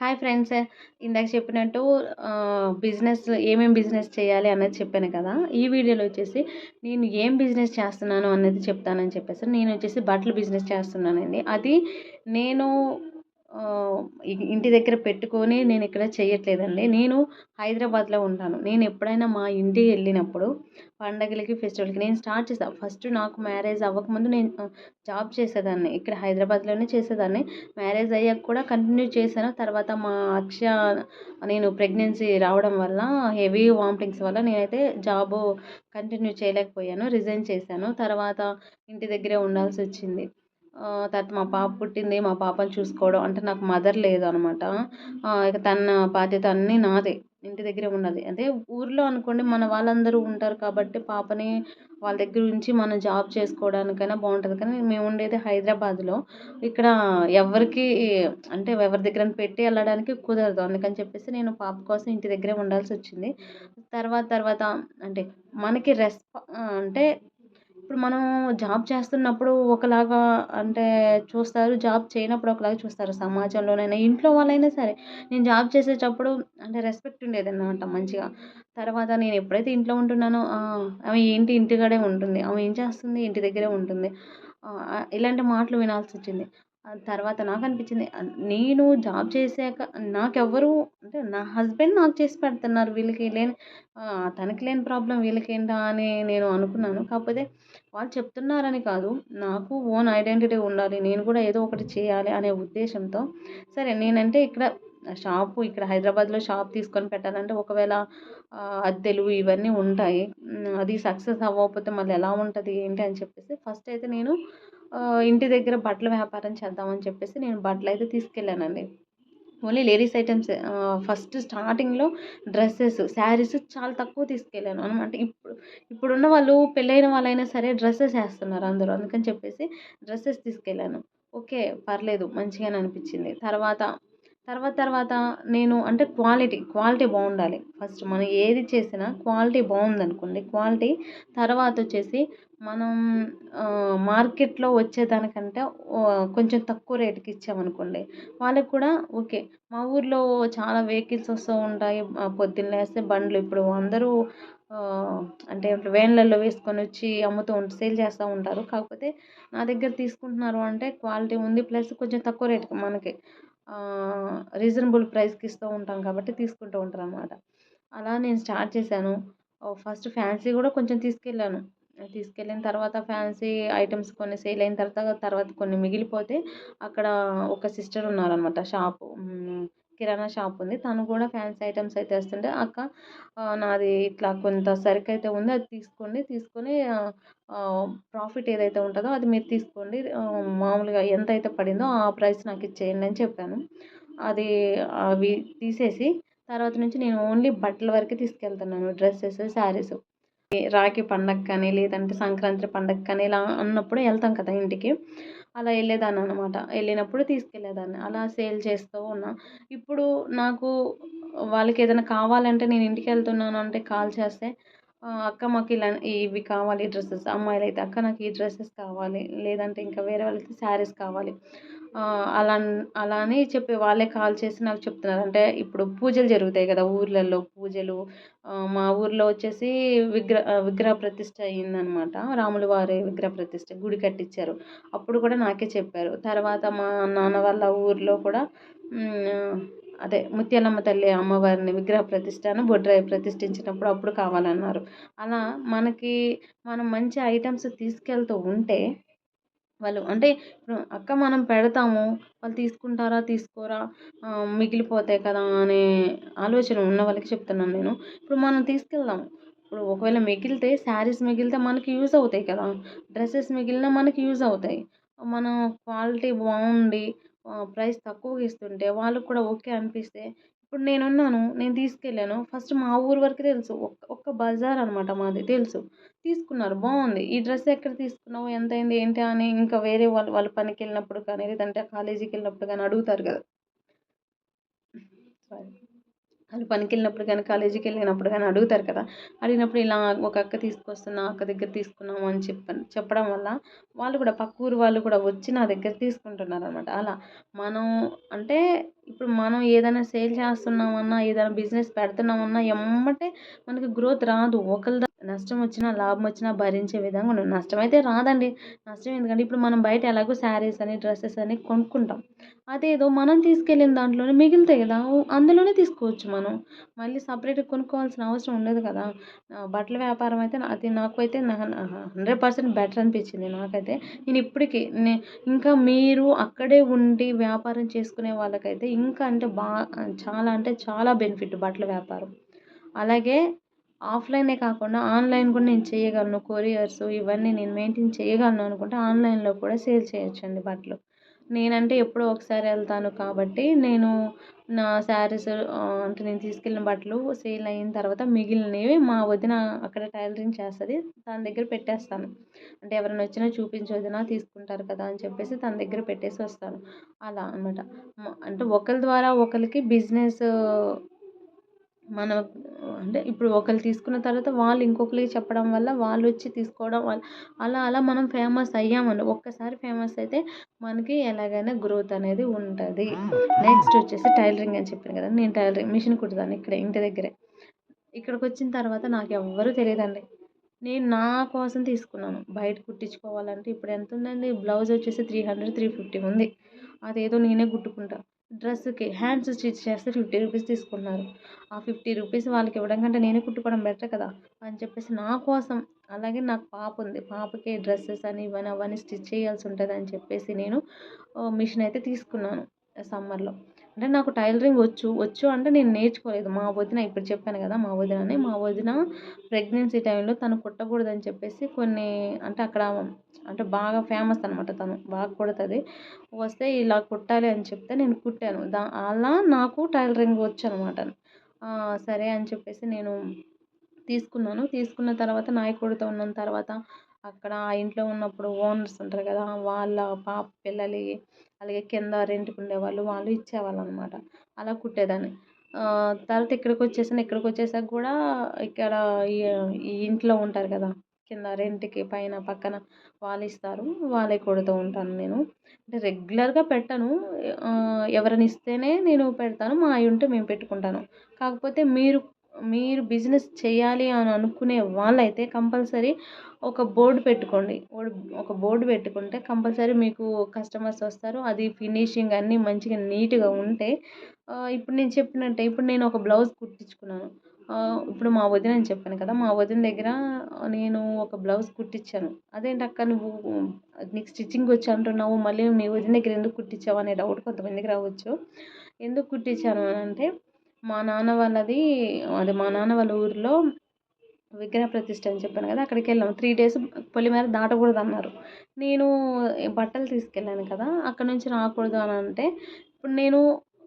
Hi friends. ఇందాక చెప్పినట్టు business ఏమేమి బిజినెస్ చేయాలి అన్నది చెప్పాను కదా. ఈ వీడియోలో వచ్చేసి నేను ఏం బిజినెస్ చేస్తున్నాను అన్నది చెప్తానని చెప్పేసి నేను వచ్చేసి బట్టలు బిజినెస్ చేస్తున్నానండి. అది నేను ఇంటి దగ్గర పెట్టుకొని నేను ఇక్కడ చేయట్లేదండి. నేను హైదరాబాద్లో ఉంటాను. నేను ఎప్పుడైనా మా ఇంటికి వెళ్ళినప్పుడు పండగలకి ఫెస్టివల్కి నేను స్టార్ట్ చేసాను ఫస్ట్ నాకు మ్యారేజ్ అవ్వకముందు నేను జాబ్ చేసేదాన్ని. ఇక్కడ హైదరాబాద్లోనే చేసేదాన్ని. మ్యారేజ్ అయ్యాక కూడా కంటిన్యూ చేశాను. తర్వాత మా అక్ష నేను ప్రెగ్నెన్సీ రావడం వల్ల హెవీ వామిటింగ్స్ వల్ల నేనైతే జాబ్ కంటిన్యూ చేయలేకపోయాను. రిజైన్ చేశాను. తర్వాత ఇంటి దగ్గరే ఉండాల్సి వచ్చింది. తర్వాత మా పాప పుట్టింది మా పాపను చూసుకోవడం అంటే నాకు మదర్ లేదు అనమాట. ఇక తన బాధ్యత అన్నీ నాదే ఇంటి దగ్గరే ఉన్నది. అదే ఊర్లో అనుకోండి మన వాళ్ళందరూ ఉంటారు కాబట్టి పాపని వాళ్ళ దగ్గర ఉంచి మనం జాబ్ చేసుకోవడానికైనా బాగుంటుంది. కానీ మేము ఉండేది హైదరాబాద్లో. ఇక్కడ ఎవరికి అంటే ఎవరి దగ్గర పెట్టి వెళ్ళడానికి కుదరదు. అందుకని చెప్పేసి నేను పాప కోసం ఇంటి దగ్గరే ఉండాల్సి వచ్చింది. తర్వాత తర్వాత అంటే మనకి రెస్పా అంటే ఇప్పుడు మనం జాబ్ చేస్తున్నప్పుడు ఒకలాగా అంటే చూస్తారు జాబ్ చేయనప్పుడు ఒకలాగా చూస్తారు సమాజంలోనైనా. ఇంట్లో వాళ్ళైనా సరే నేను జాబ్ చేసేటప్పుడు అంటే రెస్పెక్ట్ ఉండేదన్నమాట మంచిగా. తర్వాత నేను ఎప్పుడైతే ఇంట్లో ఉంటున్నానో ఆమె ఏంటి ఇంటికాడే ఉంటుంది ఆమె ఏం చేస్తుంది ఇంటి దగ్గరే ఉంటుంది. ఇలాంటి మాటలు వినాల్సి వచ్చింది. తర్వాత నాకు అనిపించింది నేను జాబ్ చేశాక నాకెవ్వరు అంటే నా హస్బెండ్ నాకు చేసి పెడుతున్నారు. వీళ్ళకి లేని తనకి లేని ప్రాబ్లం వీళ్ళకేంటా అని నేను అనుకున్నాను. కాకపోతే వాళ్ళు చెప్తున్నారని కాదు. నాకు ఓన్ ఐడెంటిటీ ఉండాలి. నేను కూడా ఏదో ఒకటి చేయాలి అనే ఉద్దేశంతో సరే నేనంటే ఇక్కడ షాపు ఇక్కడ హైదరాబాద్లో షాప్ తీసుకొని పెట్టాలంటే ఒకవేళ అద్దెలు ఇవన్నీ ఉంటాయి. అది సక్సెస్ అవ్వకపోతే మళ్ళీ ఎలా ఉంటుంది ఏంటి అని చెప్పేసి ఫస్ట్ అయితే నేను ఇంటి దగ్గర బట్టల వ్యాపారం చేద్దామని చెప్పేసి నేను బట్టలు అయితే తీసుకెళ్ళానండి. ఓన్లీ లేడీస్ ఐటమ్స్ ఫస్ట్ స్టార్టింగ్లో డ్రెస్సెస్ శారీస్ చాలా తక్కువ తీసుకెళ్ళాను. అనమాట ఇప్పుడు ఇప్పుడున్న వాళ్ళు పెళ్ళైన వాళ్ళైనా సరే డ్రెస్సెస్ వేస్తున్నారు అందరూ. అందుకని చెప్పేసి డ్రెస్సెస్ తీసుకెళ్ళాను. ఓకే పర్లేదు మంచిగానే అనిపించింది. తర్వాత తర్వాత తర్వాత నేను అంటే క్వాలిటీ క్వాలిటీ బాగుండాలి. ఫస్ట్ మనం ఏది చేసినా క్వాలిటీ బాగుందనుకోండి. క్వాలిటీ తర్వాత వచ్చేసి మనం మార్కెట్లో వచ్చేదానికంటే కొంచెం తక్కువ రేటుకి ఇచ్చామనుకోండి వాళ్ళకి కూడా ఓకే. మా ఊర్లో చాలా వెహికల్స్ వస్తూ ఉంటాయి. పొద్దున్న వేస్తే బండ్లు ఇప్పుడు అందరూ అంటే వేన్లలో వేసుకొని వచ్చి అమ్ముతూ ఉంటారు సేల్ చేస్తూ ఉంటారు. కాకపోతే నా దగ్గర తీసుకుంటున్నారు అంటే క్వాలిటీ ఉంది ప్లస్ కొంచెం తక్కువ రేటుకి మనకి. రీజనబుల్ ప్రైస్కి ఇస్తూ ఉంటాం కాబట్టి తీసుకుంటూ ఉంటారు అనమాట అలా నేను స్టార్ట్ చేశాను. ఫస్ట్ ఫ్యాన్సీ కూడా కొంచెం తీసుకెళ్ళాను. తీసుకెళ్ళిన తర్వాత ఫ్యాన్సీ ఐటమ్స్ కొన్ని సేల్ అయిన తర్వాత తర్వాత కొన్ని మిగిలిపోతే అక్కడ ఒక సిస్టర్ ఉన్నారనమాట షాపు. కిరాణా షాప్ ఉంది. తను కూడా ఫ్యాన్సీ ఐటమ్స్ అయితే వస్తుంటే అక్క నాది ఇట్లా కొంత సరుకు అయితే ఉంది అది తీసుకోండి తీసుకొని ప్రాఫిట్ ఏదైతే ఉంటుందో అది మీరు తీసుకోండి. మామూలుగా ఎంత అయితే పడిందో ఆ ప్రైస్ నాకు ఇచ్చేయండి అని చెప్పాను. అది అవి తీసేసి తర్వాత నుంచి నేను ఓన్లీ బట్టల వరకే తీసుకెళ్తున్నాను. డ్రెస్సెస్ శారీస్. రాఖీ పండగ కానీ లేదంటే సంక్రాంతి పండగ కానీ ఇలా అన్నప్పుడు వెళ్తాం కదా ఇంటికి. అలా వెళ్ళేదాన్ని అనమాట వెళ్ళినప్పుడు తీసుకెళ్ళేదాన్ని. అలా సేల్ చేస్తూ ఉన్నా. ఇప్పుడు నాకు వాళ్ళకి ఏదైనా కావాలంటే నేను ఇంటికి వెళ్తున్నాను అంటే కాల్ చేస్తే అక్క మాకు ఇలా ఇవి కావాలి డ్రెస్సెస్ అమ్మాయిలు అయితే అక్క నాకు ఈ డ్రెస్సెస్ కావాలి లేదంటే ఇంకా వేరే వాళ్ళకి శారీస్ కావాలి. అలా అలా అని చెప్పి వాళ్ళే కాల్ చేసి నాకు చెప్తున్నారు. అంటే ఇప్పుడు పూజలు జరుగుతాయి కదా ఊర్లలో పూజలు మా ఊర్లో వచ్చేసి విగ్రహ విగ్రహ ప్రతిష్ట అయిందనమాట. రాములు వారి విగ్రహ ప్రతిష్ట గుడి కట్టించారు అప్పుడు కూడా నాకే చెప్పారు. తర్వాత మా నాన్న వాళ్ళ ఊర్లో కూడా అదే ముత్యాలమ్మ తల్లి అమ్మవారిని విగ్రహ ప్రతిష్టను బొడ్రాయి ప్రతిష్ఠించినప్పుడు అప్పుడు కావాలన్నారు. అలా మనకి మనం మంచి ఐటమ్స్ తీసుకెళ్తూ ఉంటే వాళ్ళు అంటే ఇప్పుడు అక్క మనం పెడతాము వాళ్ళు తీసుకుంటారా తీసుకోరా మిగిలిపోతాయి కదా అనే ఆలోచన ఉన్న వాళ్ళకి చెప్తున్నాను నేను. ఇప్పుడు మనం తీసుకెళ్దాము ఇప్పుడు ఒకవేళ మిగిలితే శారీస్ మిగిలితే మనకి యూజ్ అవుతాయి కదా. డ్రెస్సెస్ మిగిలిన మనకి యూజ్ అవుతాయి. మనం క్వాలిటీ బాగుండి ప్రైస్ తక్కువగా ఇస్తుంటే వాళ్ళకు కూడా ఓకే అనిపిస్తే ఇప్పుడు నేనున్నాను నేను తీసుకెళ్ళాను. ఫస్ట్ మా ఊరు వరకు తెలుసు. ఒక్క ఒక్క బజార్ అనమాట మాది తెలుసు. తీసుకున్నారు. బాగుంది. ఈ డ్రెస్ ఎక్కడ తీసుకున్నావు? ఎంత అయింది ఏంటి? అని ఇంకా వేరే వాళ్ళు వాళ్ళ పనికి వెళ్ళినప్పుడు కానీ లేదంటే కాలేజీకి వెళ్ళినప్పుడు కానీ అడుగుతారు కదా. సారీ. వాళ్ళు పనికి వెళ్ళినప్పుడు కానీ కాలేజీకి వెళ్ళినప్పుడు కానీ అడుగుతారు కదా. అడిగినప్పుడు ఇలా ఒక అక్క తీసుకొస్తున్నా అక్క దగ్గర తీసుకున్నాము అని చెప్పని చెప్పడం వల్ల వాళ్ళు కూడా పక్క ఊరు వాళ్ళు కూడా వచ్చి నా దగ్గర తీసుకుంటున్నారు అనమాట అలా మనం అంటే ఇప్పుడు మనం ఏదైనా సేల్ చేస్తున్నామన్నా ఏదైనా బిజినెస్ పెడుతున్నామన్నా ఎమ్మటే మనకి గ్రోత్ రాదు. ఒకరి నష్టం వచ్చినా లాభం వచ్చినా భరించే విధంగా ఉండాలి నష్టం అయితే రాదండి. నష్టం ఎందుకంటే ఇప్పుడు మనం బయట ఎలాగో శారీస్ అని డ్రెస్సెస్ అని కొనుక్కుంటాం. అదేదో మనం తీసుకెళ్ళిన దాంట్లోనే మిగులుతాయి కదా. అందులోనే తీసుకోవచ్చు మనం. మళ్ళీ సపరేట్గా కొనుక్కోవాల్సిన అవసరం ఉండదు కదా. బట్టల వ్యాపారం అయితే అది నాకు అయితే హండ్రెడ్ పర్సెంట్ బెటర్ అనిపించింది నాకైతే. నేను ఇప్పటికీ నే ఇంకా మీరు అక్కడే ఉండి వ్యాపారం చేసుకునే వాళ్ళకైతే ఇంకా అంటే బాగా చాలా అంటే చాలా బెనిఫిట్ బట్టల వ్యాపారం. అలాగే ఆఫ్లైనే కాకుండా ఆన్లైన్ కూడా నేను చేయగలను. కొరియర్స్ ఇవన్నీ నేను మెయింటైన్ చేయగలను అనుకుంటే ఆన్లైన్లో కూడా సేల్ చేయొచ్చండి బట్టలు. నేనంటే ఎప్పుడో ఒకసారి వెళ్తాను కాబట్టి నేను నా శారీస్ అంటే నేను తీసుకెళ్ళిన బట్టలు సేల్ అయిన తర్వాత మిగిలినవి మా వదిన అక్కడ టైలరింగ్ చేస్తుంది. తన దగ్గర పెట్టేస్తాను. అంటే ఎవరైనా వచ్చినా చూపించి వదిన తీసుకుంటారు కదా అని చెప్పేసి తన దగ్గర పెట్టేసి వస్తాను. అలా అనమాట అంటే ఒకరి ద్వారా ఒకరికి బిజినెస్ మనం అంటే ఇప్పుడు ఒకరు తీసుకున్న తర్వాత వాళ్ళు ఇంకొకరికి చెప్పడం వల్ల వాళ్ళు వచ్చి తీసుకోవడం వల్ల అలా అలా మనం ఫేమస్ అయ్యామని. ఒక్కసారి ఫేమస్ అయితే మనకి ఎలాగైనా గ్రోత్ అనేది ఉంటుంది. నెక్స్ట్ వచ్చేసి టైలరింగ్ అని చెప్పాను కదా నేను టైలరింగ్ మిషన్ కుడతాను ఇక్కడ ఇంటి దగ్గరే. ఇక్కడికి వచ్చిన తర్వాత నాకు ఎవ్వరూ తెలియదండి. నేను నా కోసం తీసుకున్నాను. బయట కుట్టించుకోవాలంటే ఇప్పుడు ఎంత ఉందండి? బ్లౌజ్ వచ్చేసి త్రీ హండ్రెడ్ త్రీ ఫిఫ్టీ ఉంది. అదేదో నేనే కుట్టుకుంటా. డ్రెస్కి హ్యాండ్స్ స్టిచ్ చేస్తే ఫిఫ్టీ రూపీస్ తీసుకున్నారు. ఆ ఫిఫ్టీ రూపీస్ వాళ్ళకి ఇవ్వడం కంటే నేనే కుట్టుకోవడం బెటర్ కదా అని చెప్పేసి నా కోసం అలాగే నాకు పాప ఉంది. పాపకి డ్రెస్సెస్ అని ఇవన్నీ అవన్నీ స్టిచ్ చేయాల్సి ఉంటుంది అని చెప్పేసి నేను మిషన్ అయితే తీసుకున్నాను సమ్మర్లో. అంటే నాకు టైలరింగ్ వచ్చు వచ్చు అంటే నేను నేర్చుకోలేదు. మా వదిన ఇప్పుడు చెప్పాను కదా మా వదినని మా వదిన ప్రెగ్నెన్సీ టైంలో తను కుట్టకూడదని చెప్పేసి కొన్ని అంటే అక్కడ అంటే బాగా ఫేమస్ అనమాట తను. బాగా కుడుతుంది. వస్తే ఇలా కుట్టాలి అని చెప్తే నేను కుట్టాను. దా అలా నాకు టైలరింగ్ వచ్చు అనమాట సరే అని చెప్పేసి నేను తీసుకున్నాను. తీసుకున్న తర్వాత నాయకుడితో ఉన్న తర్వాత అక్కడ ఆ ఇంట్లో ఉన్నప్పుడు ఓనర్స్ ఉంటారు కదా వాళ్ళ పాప పిల్లలు అలాగే కింద రెంట్కి ఉండేవాళ్ళు వాళ్ళు ఇచ్చేవాళ్ళు అనమాట అలా కుట్టేదాన్ని. తర్వాత ఇక్కడికి వచ్చేసాను ఇక్కడికి వచ్చేసాక కూడా ఇక్కడ ఈ ఇంట్లో ఉంటారు కదా కింద రెంట్కి పైన పక్కన వాళ్ళు ఇస్తారు వాళ్ళే కుడుతూ ఉంటాను నేను. అంటే రెగ్యులర్గా పెట్టను. ఎవరైనా ఇస్తేనే నేను పెడతాను మా అవి ఉంటే మేము పెట్టుకుంటాను. కాకపోతే మీరు మీరు బిజినెస్ చేయాలి అని అనుకునే వాళ్ళైతే కంపల్సరీ ఒక బోర్డు పెట్టుకోండి. ఒక బోర్డు పెట్టుకుంటే కంపల్సరీ మీకు కస్టమర్స్ వస్తారు. అది ఫినిషింగ్ అన్నీ మంచిగా నీట్గా ఉంటే ఇప్పుడు నేను చెప్పినట్టే ఇప్పుడు నేను ఒక బ్లౌజ్ కుట్టించుకున్నాను. ఇప్పుడు మా వదిన అని చెప్పాను కదా మా వదిన దగ్గర నేను ఒక బ్లౌజ్ కుట్టించాను. అదేంటక్క నువ్వు నీకు స్టిచ్చింగ్ వచ్చి అంటున్నావు మళ్ళీ మీ వదిన దగ్గర ఎందుకు కుట్టించావు? అనే డౌట్ కొంతమందికి రావచ్చు. ఎందుకు కుట్టించాను? అని అంటే మా నాన్న వాళ్ళది అది మా నాన్న వాళ్ళ ఊరిలో విగ్రహ ప్రతిష్ట అని చెప్పాను కదా అక్కడికి వెళ్ళాము త్రీ డేస్ పొలిమేర దాటకూడదు అన్నారు. నేను బట్టలు తీసుకెళ్ళాను కదా అక్కడ నుంచి రాకూడదు అని అంటే ఇప్పుడు నేను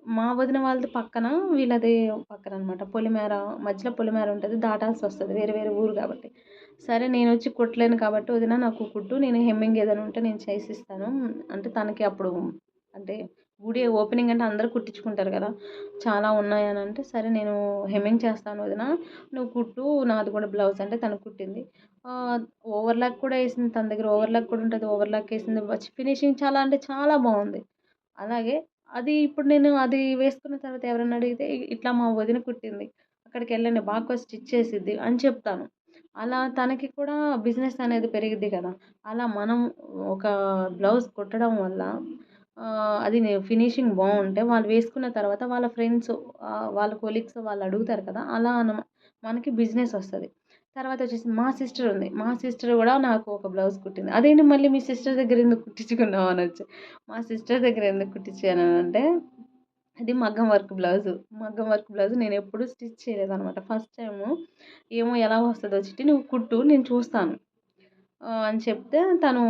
మా వదిన వాళ్ళది పక్కన వీళ్ళది పక్కన అనమాట పొలిమేర మధ్యలో పొలిమేర ఉంటుంది దాటాల్సి వస్తుంది వేరే వేరే ఊరు కాబట్టి. సరే నేను వచ్చి కుట్టలేను కాబట్టి వదిన నాకు కుట్టు నేను హెమ్మింగ్ ఏదైనా ఉంటే నేను చేసిస్తాను. అంటే తనకి అప్పుడు అంటే గుడి ఓపెనింగ్ అంటే అందరూ కుట్టించుకుంటారు కదా. చాలా ఉన్నాయి అని అంటే సరే నేను హెమ్మింగ్ చేస్తాను వదిన. నువ్వు కుట్టు నాది కూడా బ్లౌజ్ అంటే తను కుట్టింది. ఓవర్లాక్ కూడా వేసింది తన దగ్గర. ఓవర్లాక్ కూడా ఉంటుంది. ఓవర్లాక్ వేసింది. ఫినిషింగ్ చాలా అంటే చాలా బాగుంది. అలాగే అది ఇప్పుడు నేను అది వేసుకున్న తర్వాత ఎవరైనా అడిగితే ఇట్లా మా వదిన కుట్టింది. అక్కడికి వెళ్ళండి. బాగా స్టిచ్ చేసిద్ది అని చెప్తాను. అలా తనకి కూడా బిజినెస్ అనేది పెరిగిద్ది కదా. అలా మనం ఒక బ్లౌజ్ కుట్టడం వల్ల అది ఫినిషింగ్ బాగుంటే వాళ్ళు వేసుకున్న తర్వాత వాళ్ళ ఫ్రెండ్స్ వాళ్ళ కొలీగ్స్ వాళ్ళు అడుగుతారు కదా అలా మనకి బిజినెస్ వస్తుంది. తర్వాత వచ్చేసి మా సిస్టర్ ఉంది. మా సిస్టర్ కూడా నాకు ఒక బ్లౌజ్ కుట్టింది. అదేంటి మళ్ళీ మీ సిస్టర్ దగ్గర ఎందుకు కుట్టించుకున్నావు అనొచ్చు మా సిస్టర్ దగ్గర ఎందుకు కుట్టించాను అంటే అది మగ్గం వర్క్ బ్లౌజ్. మగ్గం వర్క్ బ్లౌజ్ నేను ఎప్పుడు స్టిచ్ చేయలేదు అనమాట ఫస్ట్ టైము ఏమో ఎలా వస్తుందో చిట్టి నువ్వు కుట్టు నేను చూస్తాను. అని చెప్తే తను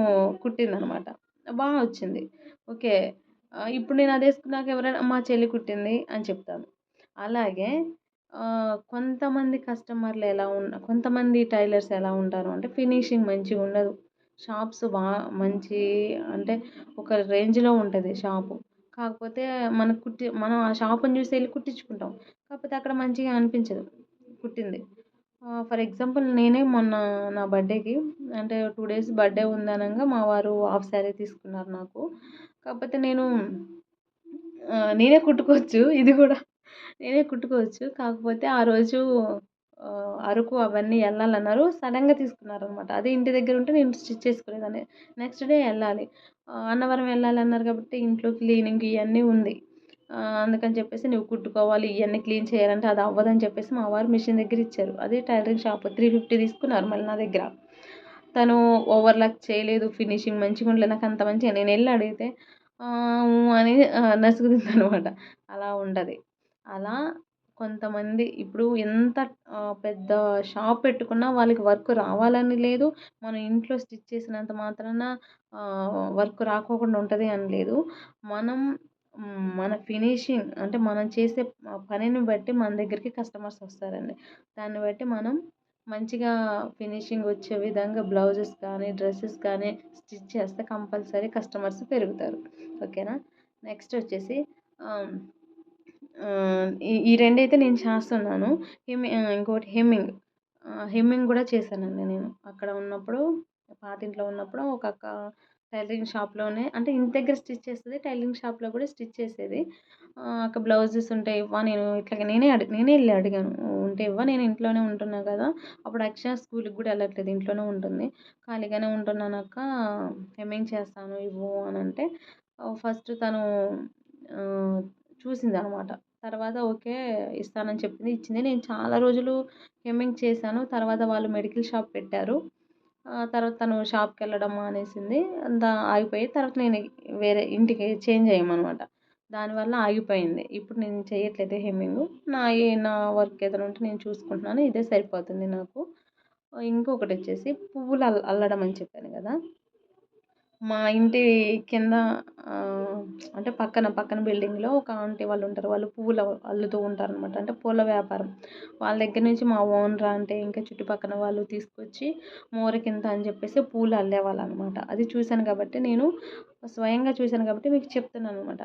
కుట్టింది అనమాట బాగా వచ్చింది. ఓకే. ఇప్పుడు నేను అది వేసుకున్నాక ఎవరైనా మా చెల్లి కుట్టింది అని చెప్తాను. అలాగే కొంతమంది కస్టమర్లు ఎలా ఉన్న కొంతమంది టైలర్స్ ఎలా ఉంటారు అంటే ఫినిషింగ్ మంచిగా ఉండదు. షాప్స్ బాగా మంచి అంటే ఒక రేంజ్లో ఉంటుంది షాపు. కాకపోతే మనకు కుట్టి మనం ఆ షాపుని చూసి వెళ్ళి కుట్టించుకుంటాం. కాకపోతే అక్కడ మంచిగా అనిపించదు కుట్టింది. ఫర్ ఎగ్జాంపుల్ నేనే మొన్న నా బర్త్డేకి అంటే టూ డేస్ బర్త్డే ఉంది మా వారు హాఫ్ శారీ తీసుకున్నారు నాకు. కాకపోతే నేను నేనే కుట్టుకోవచ్చు. ఇది కూడా నేనే కుట్టుకోవచ్చు. కాకపోతే ఆ రోజు అరకు అవన్నీ వెళ్ళాలన్నారు సడన్గా తీసుకున్నారనమాట. అదే ఇంటి దగ్గర ఉంటే నేను స్టిచ్ చేసుకునేదాన్ని. నెక్స్ట్ డే వెళ్ళాలి అన్నవరం వెళ్ళాలన్నారు కాబట్టి ఇంట్లో క్లీనింగ్ ఇవన్నీ ఉంది. అందుకని చెప్పేసి నువ్వు కుట్టుకోవాలి ఇవన్నీ క్లీన్ చేయాలంటే అది అవ్వదని చెప్పేసి మా వారు మిషన్ దగ్గర ఇచ్చారు. అదే టైలరింగ్ షాప్ త్రీ ఫిఫ్టీ తీసుకున్నారు మళ్ళీ నా దగ్గర. తను ఓవర్లాక్ చేయలేదు ఫినిషింగ్ మంచిగా ఉండలేదు నాకు అంత మంచిగా నేను వెళ్ళి అడిగితే అని నసుగుతుంది అనమాట అలా ఉండదు అలా కొంతమంది ఇప్పుడు ఎంత పెద్ద షాప్ పెట్టుకున్నా వాళ్ళకి వర్క్ రావాలని లేదు. మనం ఇంట్లో స్టిచ్ చేసినంత మాత్రాన వర్క్ రాకోకుండా ఉంటుంది అని లేదు. మనం మన ఫినిషింగ్ అంటే మనం చేసే పనిని బట్టి మన దగ్గరికి కస్టమర్స్ వస్తారండి. దాన్ని బట్టి మనం మంచిగా ఫినిషింగ్ వచ్చే విధంగా బ్లౌజెస్ కానీ డ్రెస్సెస్ కానీ స్టిచ్ చేస్తే కంపల్సరీ కస్టమర్స్ పెరుగుతారు. ఓకేనా? నెక్స్ట్ వచ్చేసి ఈ ఈ నేను చేస్తున్నాను. హెమ్మి ఇంకోటి హెమ్మింగ్. హెమ్మింగ్ కూడా చేశానండి నేను. అక్కడ ఉన్నప్పుడు పాతింట్లో ఉన్నప్పుడు ఒక అక్క టైలరింగ్ షాప్లోనే అంటే ఇంటి దగ్గర స్టిచ్ చేస్తుంది. టైలరింగ్ షాప్లో కూడా స్టిచ్ చేసేది. అక్కడ బ్లౌజెస్ ఉంటే ఇవ్వ నేను ఇట్లా నేనే అడిగి నేనే వెళ్ళి అడిగాను. ఉంటే ఇవ్వ నేను ఇంట్లోనే ఉంటున్నా కదా! అప్పుడు అక్షర స్కూల్కి కూడా వెళ్ళట్లేదు. ఇంట్లోనే ఉంటుంది. ఖాళీగానే ఉంటున్నానక్క ఏమేం హెమ్మింగ్ చేస్తాను ఇవ్వు అని అంటే ఫస్ట్ తను చూసింది అనమాట. తర్వాత ఓకే ఇస్తానని చెప్పింది. ఇచ్చింది. నేను చాలా రోజులు హెమ్మింగ్ చేశాను. తర్వాత వాళ్ళు మెడికల్ షాప్ పెట్టారు. తర్వాత తను షాప్కి వెళ్ళడం మానేసింది అంతా ఆగిపోయి తర్వాత నేను వేరే ఇంటికి చేంజ్ అయ్యామన్నమాట దానివల్ల ఆగిపోయింది. ఇప్పుడు నేను చేయట్లేదు హెమ్మింగ్. నా నా వర్క్ ఏదైనా ఉంటే నేను చూసుకుంటున్నాను. ఇదే సరిపోతుంది నాకు. ఇంకొకటి వచ్చేసి పువ్వులు అల్లడం అని చెప్పాను కదా. మా ఇంటి కింద అంటే పక్కన పక్కన బిల్డింగ్లో ఒక ఆంటీ వాళ్ళు ఉంటారు వాళ్ళు పువ్వులు అల్లుతూ ఉంటారు అనమాట అంటే పూల వ్యాపారం. వాళ్ళ దగ్గర నుంచి మా ఓనర్ అంటే ఇంకా చుట్టుపక్కన వాళ్ళు తీసుకొచ్చి మోరకింత అని చెప్పేసి పూలు అల్లేవాళ్ళు అనమాట అది చూశాను కాబట్టి నేను స్వయంగా చూశాను కాబట్టి మీకు చెప్తున్నాను అనమాట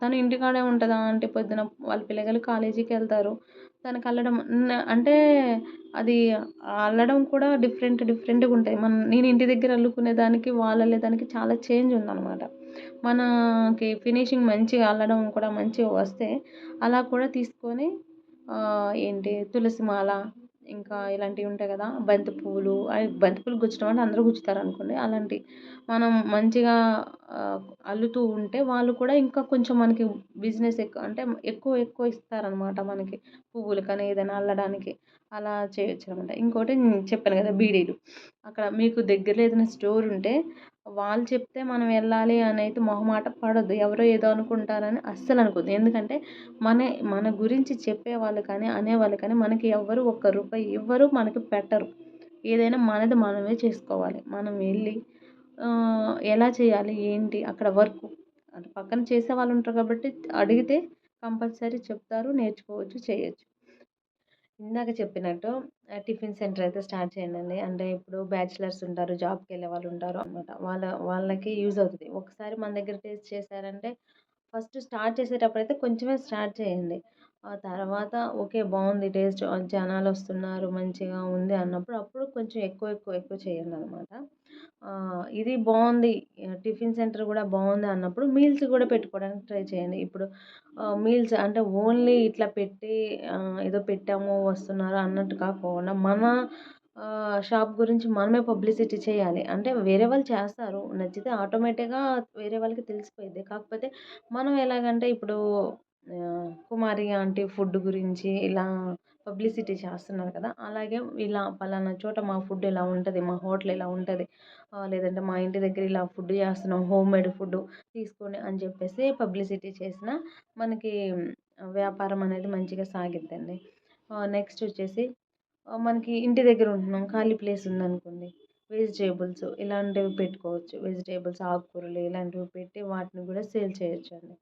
తను ఇంటికాడే ఉంటుందా అంటే పొద్దున వాళ్ళ పిల్లగాళ్ళు కాలేజీకి వెళ్తారు. దానికి అల్లడం అంటే అది అల్లడం కూడా డిఫరెంట్ డిఫరెంట్గా ఉంటాయి. మన నేను ఇంటి దగ్గర అల్లుకునే దానికి వాళ్ళు అల్లేదానికి చాలా చేంజ్ ఉందన్నమాట. మనకి ఫినిషింగ్ మంచిగా అల్లడం కూడా మంచిగా వస్తే అలా కూడా తీసుకొని ఏంటి తులసి మాల ఇంకా ఇలాంటివి ఉంటాయి కదా బంతి పువ్వులు బంతి పువ్వులు గుచ్చడం అంటే అందరూ గుచ్చుతారు అనుకోండి అలాంటి మనం మంచిగా అల్లుతూ ఉంటే వాళ్ళు కూడా ఇంకా కొంచెం మనకి బిజినెస్ ఎక్కువ అంటే ఎక్కువ ఎక్కువ ఇస్తారనమాట మనకి పువ్వులు కానీ ఏదైనా అల్లడానికి. అలా చేయొచ్చు అనమాట ఇంకోటి చెప్పాను కదా బీడీలు. అక్కడ మీకు దగ్గరలో ఏదైనా స్టోర్ ఉంటే వాళ్ళు చెప్తే మనం వెళ్ళాలి అని అయితే మొహమాట పడద్దు. ఎవరో ఏదో అనుకుంటారని అస్సలు అనుకోద్దు. ఎందుకంటే మన మన గురించి చెప్పేవాళ్ళు కానీ అనేవాళ్ళు కానీ మనకి ఎవ్వరు ఒక్క రూపాయి ఇవ్వరు మనకి పెట్టరు. ఏదైనా మనది మనమే చేసుకోవాలి. మనం వెళ్ళి ఎలా చేయాలి? ఏంటి? అక్కడ వర్క్ పక్కన చేసే వాళ్ళు ఉంటారు కాబట్టి అడిగితే కంపల్సరీ చెప్తారు నేర్చుకోవచ్చు చేయొచ్చు. ఇందాక చెప్పినట్టు టిఫిన్ సెంటర్ అయితే స్టార్ట్ చేయండి. అంటే ఇప్పుడు బ్యాచిలర్స్ ఉంటారు జాబ్కి వెళ్ళే వాళ్ళు ఉంటారు అనమాట వాళ్ళ వాళ్ళకి యూజ్ అవుతుంది. ఒకసారి మన దగ్గర టేస్ట్ చేశారంటే ఫస్ట్ స్టార్ట్ చేసేటప్పుడు అయితే కొంచెమే స్టార్ట్ చేయండి. ఆ తర్వాత ఓకే బాగుంది టేస్ట్ జనాలు వస్తున్నారు మంచిగా ఉంది అన్నప్పుడు అప్పుడు కొంచెం ఎక్కువ ఎక్కువ ఎక్కువ చేయండి అనమాట ఇది బాగుంది టిఫిన్ సెంటర్ కూడా బాగుంది అన్నప్పుడు మీల్స్ కూడా పెట్టుకోవడానికి ట్రై చేయండి. ఇప్పుడు మీల్స్ అంటే ఓన్లీ ఇట్లా పెట్టి ఏదో పెట్టాము వస్తున్నారు అన్నట్టు కాకుండా మన షాప్ గురించి మనమే పబ్లిసిటీ చేయాలి. అంటే వేరే వాళ్ళు చేస్తారు. నచ్చితే ఆటోమేటిక్గా వేరే వాళ్ళకి తెలిసిపోయింది కాకపోతే మనం ఎలాగంటే ఇప్పుడు కుమారి ఆంటీ ఫుడ్ గురించి ఇలా పబ్లిసిటీ చేస్తున్నారు కదా అలాగే ఇలా పలానా చోట మా ఫుడ్ ఇలా ఉంటుంది మా హోటల్ ఇలా ఉంటుంది లేదంటే మా ఇంటి దగ్గర ఇలా ఫుడ్ చేస్తున్నాం హోమ్ మేడ్ ఫుడ్ తీసుకోండి అని చెప్పేసి పబ్లిసిటీ చేసిన మనకి వ్యాపారం అనేది మంచిగా సాగిద్దండి. నెక్స్ట్ వచ్చేసి మనకి ఇంటి దగ్గర ఉంటున్నాం ఖాళీ ప్లేస్ ఉందనుకోండి వెజిటేబుల్స్ ఇలాంటివి పెట్టుకోవచ్చు వెజిటేబుల్స్ ఆకుకూరలు ఇలాంటివి పెట్టి వాటిని కూడా సేల్ చేయొచ్చు అండి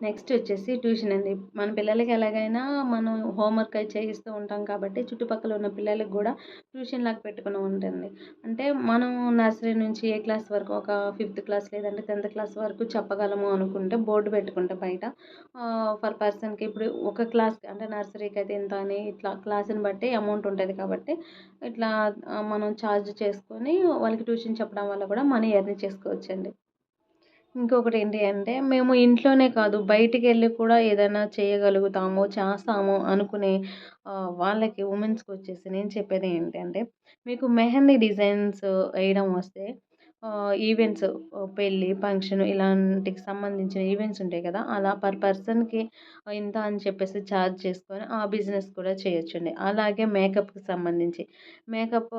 నెక్స్ట్ వచ్చేసి ట్యూషన్ అండి. మన పిల్లలకి ఎలాగైనా మనం హోంవర్క్ అయి చేయిస్తూ ఉంటాం కాబట్టి చుట్టుపక్కల ఉన్న పిల్లలకి కూడా ట్యూషన్ లాగా పెట్టుకుని ఉంటుంది అంటే మనం నర్సరీ నుంచి ఏ క్లాస్ వరకు ఒక ఫిఫ్త్ క్లాస్ లేదంటే టెన్త్ క్లాస్ వరకు చెప్పగలము అనుకుంటే బోర్డు పెట్టుకుంటే బయట ఫర్ పర్సన్కి ఇప్పుడు ఒక క్లాస్ అంటే నర్సరీకి అయితే ఇంత అని ఇట్లా క్లాస్ని బట్టి అమౌంట్ ఉంటుంది కాబట్టి ఇట్లా మనం ఛార్జ్ చేసుకొని వాళ్ళకి ట్యూషన్ చెప్పడం వల్ల కూడా మనీ ఎర్న్ చేసుకోవచ్చండి. ఇంకొకటి ఏంటి అంటే మేము ఇంట్లోనే కాదు బయటికి వెళ్ళి కూడా ఏదైనా చేయగలుగుతాము చేస్తాము అనుకునే వాళ్ళకి ఉమెన్స్కి వచ్చేసి నేను చెప్పేది ఏంటంటే మీకు మెహందీ డిజైన్స్ వేయడం వస్తే ఈవెంట్స్ పెళ్ళి ఫంక్షన్ ఇలాంటికి సంబంధించిన ఈవెంట్స్ ఉంటాయి కదా అలా పర్ పర్సన్కి ఇంత అని చెప్పేసి ఛార్జ్ చేసుకొని ఆ బిజినెస్ కూడా చేయొచ్చండి. అలాగే మేకప్కి సంబంధించి. మేకప్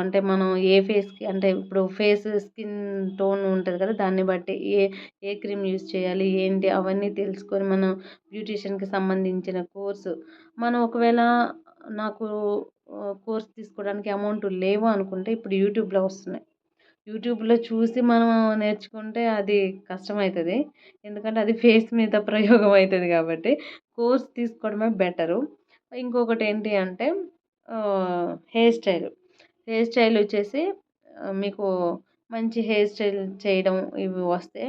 అంటే మనం ఏ ఫేస్కి అంటే ఇప్పుడు ఫేస్ స్కిన్ టోన్ ఉంటుంది కదా దాన్ని బట్టి ఏ ఏ క్రీమ్ యూస్ చేయాలి ఏంటి అవన్నీ తెలుసుకొని మనం బ్యూటీషియన్కి సంబంధించిన కోర్సు. మనం ఒకవేళ నాకు కోర్స్ తీసుకోవడానికి అమౌంట్ లేవు అనుకుంటే ఇప్పుడు యూట్యూబ్లో వస్తున్నాయి. యూట్యూబ్లో చూసి మనం నేర్చుకుంటే అది కష్టమవుతుంది ఎందుకంటే అది ఫేస్ మీద ప్రయోగం అవుతుంది కాబట్టి కోర్స్ తీసుకోవడమే బెటరు. ఇంకొకటి ఏంటి అంటే హెయిర్ స్టైల్. హెయిర్ స్టైల్ వచ్చేసి మీకు మంచి హెయిర్ స్టైల్ చేయడం ఇవి వస్తే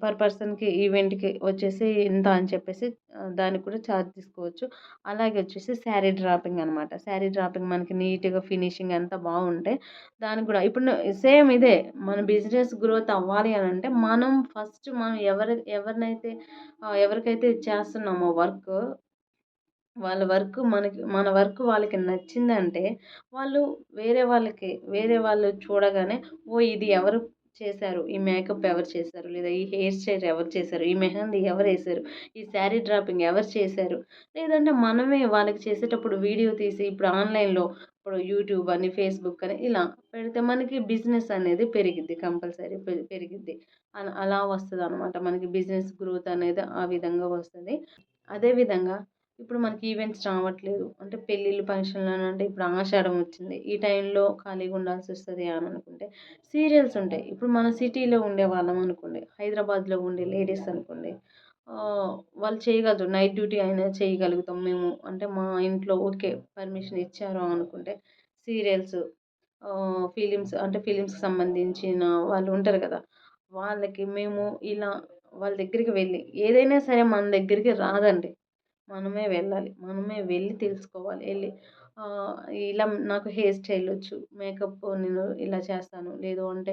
పర్ పర్సన్కి ఈవెంట్కి వచ్చేసి ఇంత అని చెప్పేసి దానికి కూడా ఛార్జ్ తీసుకోవచ్చు. అలాగే వచ్చేసి శారీ డ్రాపింగ్ అనమాట శారీ డ్రాపింగ్ మనకి నీట్గా ఫినిషింగ్ అంతా బాగుంటే దానికి కూడా ఇప్పుడు సేమ్ ఇదే మన బిజినెస్ గ్రోత్ అవ్వాలి అని అంటే మనం ఫస్ట్ మనం ఎవరి ఎవరినైతే ఎవరికైతే చేస్తున్నామో వర్క్ వాళ్ళ వర్క్ మనకి మన వర్క్ వాళ్ళకి నచ్చిందంటే వాళ్ళు వేరే వాళ్ళకి వేరే వాళ్ళు చూడగానే ఓ ఇది ఎవరు చేశారు. ఈ మేకప్ ఎవరు చేశారు? లేదా ఈ హెయిర్ స్టైల్ ఎవరు చేశారు? ఈ మెహందీ ఎవరు వేశారు? ఈ శారీ డ్రాపింగ్ ఎవరు చేశారు? లేదంటే మనమే వాళ్ళకి చేసేటప్పుడు వీడియో తీసి ఇప్పుడు ఆన్లైన్లో ఇప్పుడు యూట్యూబ్ అని ఫేస్బుక్ అని ఇలా పెడితే మనకి బిజినెస్ అనేది పెరిగిద్ది కంపల్సరీ పెరిగిద్ది. అలా వస్తుంది అనమాట మనకి బిజినెస్ గ్రోత్ అనేది ఆ విధంగా వస్తుంది. అదేవిధంగా ఇప్పుడు మనకి ఈవెంట్స్ రావట్లేదు. అంటే పెళ్ళిళ్ళు ఫంక్షన్లు అని అంటే ఇప్పుడు ఆషాఢం వచ్చింది. ఈ టైంలో ఖాళీగా ఉండాల్సి వస్తుంది అని అనుకుంటే సీరియల్స్ ఉంటాయి. ఇప్పుడు మన సిటీలో ఉండే వాళ్ళం అనుకోండి హైదరాబాద్లో ఉండే లేడీస్ అనుకోండి వాళ్ళు చేయగలరు నైట్ డ్యూటీ అయినా చేయగలుగుతాం మేము. అంటే మా ఇంట్లో ఓకే పర్మిషన్ ఇచ్చారు అనుకుంటే సీరియల్స్ ఫిలిమ్స్ అంటే ఫిలిమ్స్కి సంబంధించిన వాళ్ళు ఉంటారు కదా వాళ్ళకి మేము ఇలా వాళ్ళ దగ్గరికి వెళ్ళి ఏదైనా సరే మన దగ్గరికి రాదండి. మనమే వెళ్ళాలి. మనమే వెళ్ళి తెలుసుకోవాలి. వెళ్ళి ఇలా నాకు హెయిర్ స్టైల్ వచ్చు మేకప్ నేను ఇలా చేస్తాను. లేదు అంటే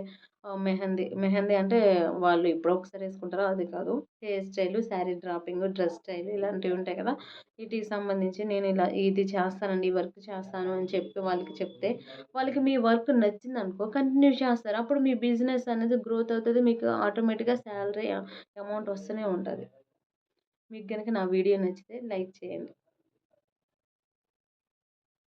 మెహందీ మెహందీ అంటే వాళ్ళు ఇప్పుడు ఒకసారి వేసుకుంటారో అది కాదు. Hairstyle sari draping dress style ఇలాంటివి ఉంటాయి కదా. వీటికి సంబంధించి నేను ఇలా ఇది చేస్తానండి ఈ వర్క్ చేస్తాను అని చెప్పి వాళ్ళకి చెప్తే వాళ్ళకి మీ వర్క్ నచ్చింది అనుకో కంటిన్యూ చేస్తారు. అప్పుడు మీ బిజినెస్ అనేది గ్రోత్ అవుతుంది మీకు ఆటోమేటిక్గా శాలరీ అమౌంట్ వస్తూనే ఉంటుంది. మీకు కనుక నా వీడియో నచ్చితే లైక్ చేయండి.